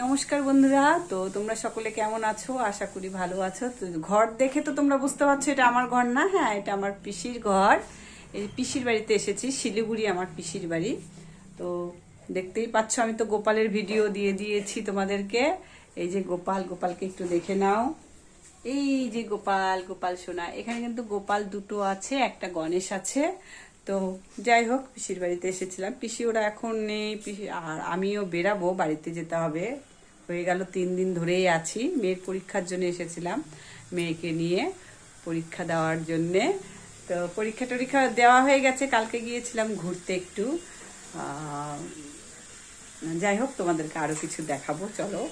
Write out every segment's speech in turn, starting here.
নমস্কার বন্ধুরা, তো তোমরা সকলে কেমন আছো? আশা করি ভালো আছো। তো ঘর দেখে তো তোমরা বুঝতে পারছ, এটা আমার ঘর না হ্যাঁ এটা আমার পিসির ঘর। এই পিসির বাড়িতে এসেছি, শিলিগুড়ি আমার পিসির বাড়ি। তো দেখতেই পাচ্ছ, আমি তো গোপালের ভিডিও দিয়ে দিয়েছি তোমাদেরকে। এই যে গোপাল, গোপালকে একটু দেখে নাও। এই যে গোপাল গোপাল সোনা, এখানে কিন্তু গোপাল দুটো আছে, একটা গণেশ আছে। তো যাই হোক, পিসির বাড়িতে এসেছিলাম। পিসি ওরা এখন নেই, পিসি আর আমিও বেরাবো, বাড়িতে যেতে হবে। হয়ে গেল তিন দিন ধরেই আছি। মেয়ের পরীক্ষার জন্য এসেছিলাম মেয়েকে নিয়ে পরীক্ষা দেওয়ার জন্যে। তো পরীক্ষা টরীক্ষা দেওয়া হয়ে গেছে, কালকে গিয়েছিলাম ঘুরতে একটু। যাই হোক, তোমাদেরকে আরও কিছু দেখাবো, চলো।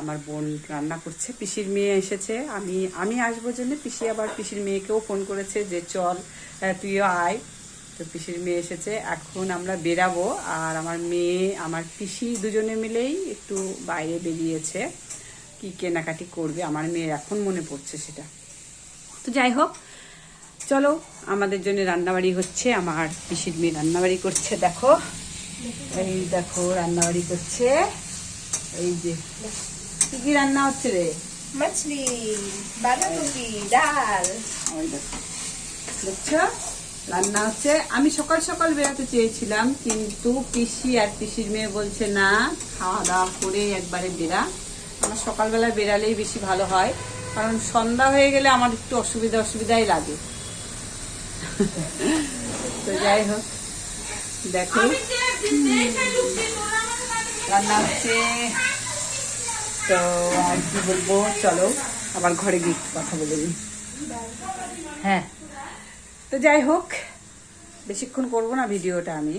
আমার বোন রান্না করছে, পিসির মেয়ে এসেছে। আমি আমি আসব জন্য, পিসি আবার পিসির মেয়েকেও ফোন করেছে যে, চল তুইও আয়। তো পিসির মেয়ে এসেছে। এখন আমরা বেরাবো আর আমার মেয়ে আমার পিসি দুজনে মিলেই একটু বাইরে বেরিয়েছে। কি কেনাকাটি করবে আমার মেয়ের এখন মনে পড়ছে সেটা। তো যাই হোক চলো আমাদের জন্য রান্নাবাড়ি হচ্ছে আমার পিসির মেয়ে রান্নাবাড়ি করছে দেখো। এই দেখো রান্নাবাড়ি করছে। এই যে কি কি রান্না হচ্ছে রে? মাছলি বাঁধাকপি ডাল। দেখছ? রান্না হচ্ছে। আমি সকাল সকাল বেরোতে চেয়েছিলাম কিন্তু পিসি আর পিসির মেয়ে বলছে না খাওয়া দাওয়া করে একবারে বেরা। আমার সকালবেলা বেরালেই বেশি ভালো হয় কারণ সন্ধ্যা হয়ে গেলে আমার একটু অসুবিধা অসুবিধাই লাগে। তো যাই হোক দেখো। রান্না হচ্ছে। তো আর কি বলব চলো আবার ঘরে গিয়ে কথা বলে নিই। হ্যাঁ। তো যাই হোক বেশিক্ষণ করব না ভিডিওটা আমি।